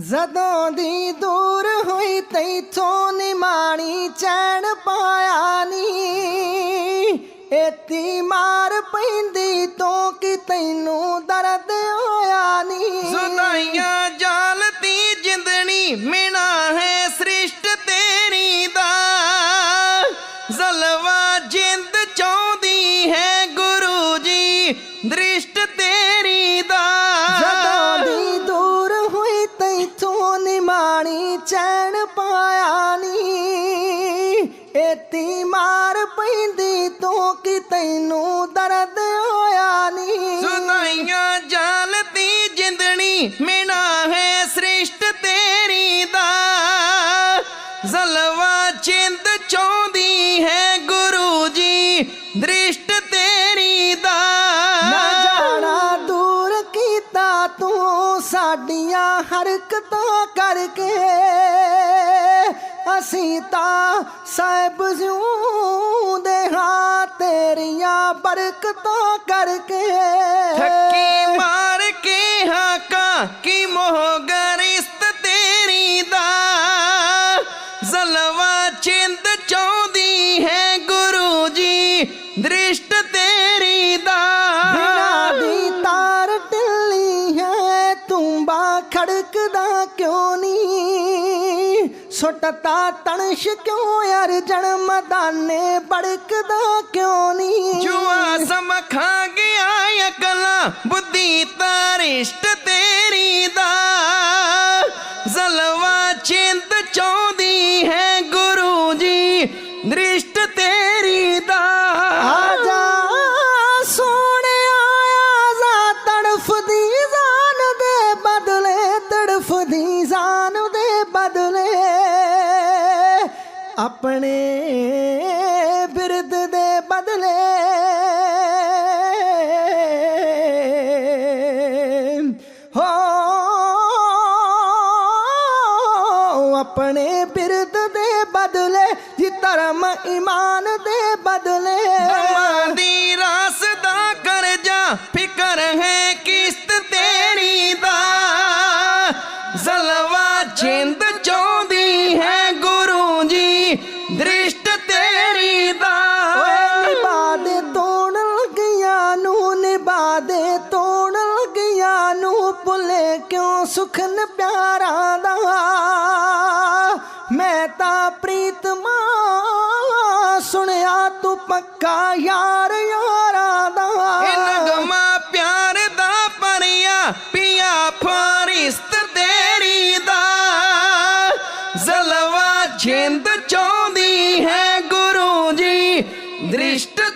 ਜਦੋਂ ਦੀ ਦੂਰ ਹੋਈ ਤੈਥੋਂ ਨਿਮਾਣੀ ਚੈਨ ਪਾਇਆ ਨੀ। ਏਤੀ ਮਾਰ ਪੈਂਦੀ ਤੋਂ ਕਿ ਤੈਨੂੰ ਦਰਦ ਹੋਇਆ ਨੀ। ਸੁਦਾਈਆਂ ਜਾਲਤੀ ਜਿੰਦਣੀ, ਮਿਣਾ ਹੈ ਸ੍ਰਿਸ਼ਟ ਤੇਰੀ ਦਾ। ਜ਼ਲਵਾ ਜਿੰਦ ਚਾਹੁੰਦੀ ਹੈ ਗੁਰੂ ਜੀ, ਦ੍ਰਿਸ਼ਟ ਮਾਰ ਪੈਂਦੀ ਤੋਂ ਕਿ ਤੈਨੂੰ ਦਰਦ ਹੋਇਆ ਨੀ? ਸੁਦਾਈਆਂ ਜਾਲਤੀ ਜਿੰਦਣੀ ਮਿਣਾ ਹੈ ਸ੍ਰਿਸ਼ਟ ਤੇਰੀ ਦਾ। ਜ਼ਲਵਾ ਜਿੰਦ ਚਾਹੁੰਦੀ ਹੈ ਗੁਰੂ ਜੀ ਦ੍ਰਿਸ਼ਟ ਤੇਰੀ ਦਾ। ਨਾ ਜਾਣਾ ਦੂਰ ਕੀਤਾ ਤੂੰ ਸਾਡੀਆਂ ਹਰਕਤਾਂ ਕਰਕੇ। ਅਸੀਂ ਤਾਂ ਸਾਹਿਬ ਦੇ ਹਾਂ ਤੇਰੀਆਂ ਬਰਕਤਾਂ ਕਰਕੇ। ਥੱਕੀ ਮਾਰ ਕੇ ਹਾਕਾਂ ਕੀ ਮੋਹ ਗਰਿਸ਼ਤ ਤੇਰੀ ਦਾ? ਜ਼ਲਵਾ ਚਿੰਦ ਚਾਹੁੰਦੀ ਹੈ ਗੁਰੂ ਜੀ ਦ੍ਰਿਸ਼ਟ ਤੇਰੀ ਦਾ। ਬਿਨਾ ਦੀ ਤਾਰ ਢਿੱਲੀ ਹੈ ਤੁੰਬਾ ਖੜਕਦਾ ਕਿਉਂ ਸੁੱਟਤਾ ਤਣਸ਼ ਕਿਉਂ ਯਾਰ ਜਨਮ ਬੜਕਦਾ ਕਿਉਂ ਨਹੀਂ ਜੁਆ ਸਮਖਾ ਗਿਆ ਅਕਲਾਂ, ਬੁੱਧੀ ਤਾਰਿਸ਼ਟ ਤੇਰੀ ਦਾ। ਜ਼ਲਵਾ ਚਿੰਦ ਚਾਹੁੰਦੀ ਹੈ ਗੁਰੂ ਜੀ ਦ੍ਰਿਸ਼ਟ ਆਪਣੇ ਬਿਰਦ ਦੇ ਬਦਲੇ। ਹੋ, ਆਪਣੇ ਬਿਰਦ ਦੇ ਬਦਲੇ, ਜੀ ਧਰਮ ਈਮਾਨ ਦੇ ਬਦਲੇ। ਦਮਾਂ ਦੀ ਰਾਸ ਸੁਖਨ ਪਿਆਰਾ ਦਾ, ਮੈਂ ਤਾਂ ਪ੍ਰੀਤਮਾ ਸੁਣਿਆ ਤੂੰ ਪੱਕਾ ਯਾਰ ਯਾਰਾਂ ਦਾ। ਇਹ ਨਗਮਾ ਪਿਆਰ ਦਾ ਪਰਿਆ ਪਿਆ ਫਰਿਸ਼ਤ ਤੇਰੀ ਦਾ। ਜ਼ਲਵਾ ਜਿੰਦ ਚਾਹੁੰਦੀ ਹੈ ਗੁਰੂ ਜੀ, ਦ੍ਰਿਸ਼ਟ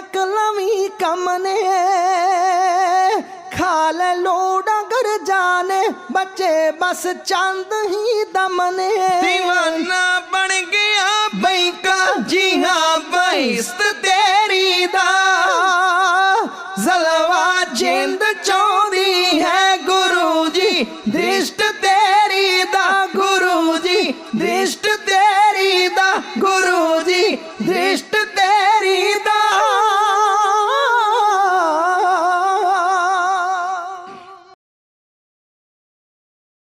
ਵਿੱਚ ਅਕਲਾਂ ਵੀ ਕੰਮ ਨੇ। ਖਾ ਲੈ ਲੋੜਾ ਗਰ ਜਾਣੇ, ਬੱਚੇ ਬਸ ਚੰਦ ਹੀ ਦਮ دیਵਾਨਾ ਬਣ ਗਿਆ ਬੈਂਕਾ ਜੀ ਹਾਂ ਬਹਿਸ਼ਤ ਤੇਰੀ